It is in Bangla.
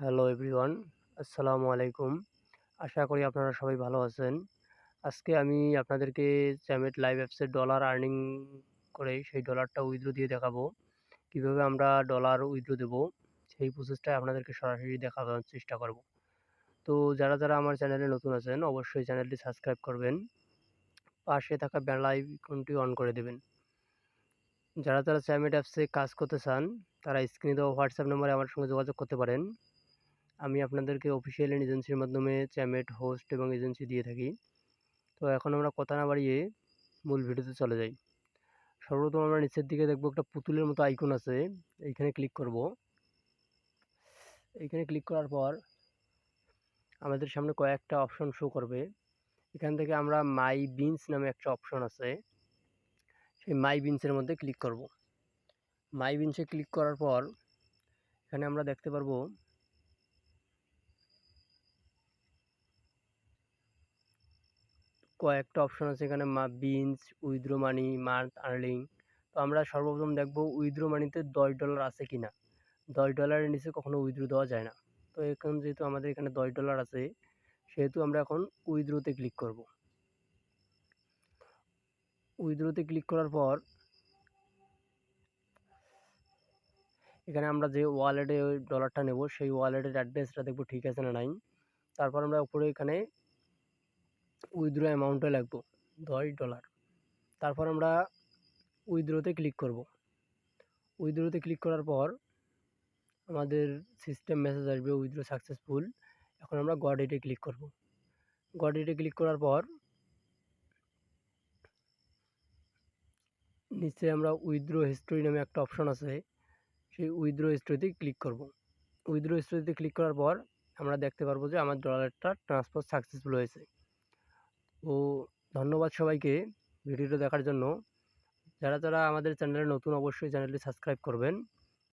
হ্যালো এভরিওয়ান আসসালামু আলাইকুম আশা করি আপনারা সবাই ভালো আছেন। আজকে আমি আপনাদেরকে চ্যামেট লাইভ অ্যাপসের ডলার আর্নিং করে সেই ডলারটা উইথড্র দিয়ে দেখাবো। কীভাবে আমরা ডলার উইথড্র দেব, সেই প্রসেসটাই আপনাদেরকে সরাসরি দেখানোর চেষ্টা করব। তো যারা যারা আমার চ্যানেলে নতুন আছেন, অবশ্যই চ্যানেলটি সাবস্ক্রাইব করবেন। পাশে থাকা বেল আইকনটি অন করে দেবেন। যারা যারা চ্যামেট অ্যাপসে কাজ করতে চান, তারা স্ক্রিনে দেওয়া হোয়াটসঅ্যাপ নম্বরে আমার সঙ্গে যোগাযোগ করতে পারেন। আমি আপনাদেরকে অফিসিয়াল এজেন্সির মাধ্যমে চ্যামেট হোস্ট এবং এজেন্সি দিয়ে থাকি। তো এখন আমরা কথা না বাড়িয়ে মূল ভিডিওতে চলে যাই। সর্বপ্রথম আমরা নিচের দিকে দেখব একটা পুতুলের মতো আইকন আছে। এইখানে ক্লিক করব। এইখানে ক্লিক করার পর আমাদের সামনে কয়েকটা অপশন শো করবে। এখান থেকে আমরা মাই বিনস নামে একটা অপশন আছে। সেই মাই বিনসের মধ্যে ক্লিক করব। মাই বিনসে ক্লিক করার পর এখানে আমরা দেখতে পারব কয়েকটা অপশন আছে। এখানে my beans, withdraw money, month earning. তো আমরা সর্বপ্রথম দেখব উইথড্র মানিতে দশ ডলার আছে কি না দশ ডলারের নিচে কখনো উইথড্র দেওয়া যায় না। তো এখন যেহেতু আমাদের এখানে দশ ডলার আছে, সেহেতু আমরা এখন উইথড্রোতে ক্লিক করব। উইথড্রোতে ক্লিক করার পর এখানে আমরা যে ওয়ালেটে ওই ডলারটা নেব, সেই ওয়ালেটের অ্যাড্রেসটা দেখব ঠিক আছে না নাই। তারপর আমরা উপরে এখানে উইথড্র অ্যামাউন্টে লাগবো, দশ ডলার তারপর আমরা উইথড্রোতে ক্লিক করব। উইথড্রোতে ক্লিক করার পর আমাদের সিস্টেম মেসেজ আসবে উইথড্রো সাকসেসফুল এখন আমরা গড এটে ক্লিক করব। গড এটে ক্লিক করার পর নিচে আমরা উইথড্রো হিস্টোরি নামে একটা অপশন আছে, সেই উইথড্রো হিস্টোরিতে ক্লিক করব। উইথড্রো হিস্টোরিতে ক্লিক করার পর আমরা দেখতে পারব যে আমার ডলারটা ট্রান্সফার সাকসেসফুল হয়েছে। তো ধন্যবাদ সবাইকে ভিডিওটা দেখার জন্য। যারা যারা আমাদের চ্যানেলে নতুন অবশ্যই চ্যানেলটি সাবস্ক্রাইব করবেন।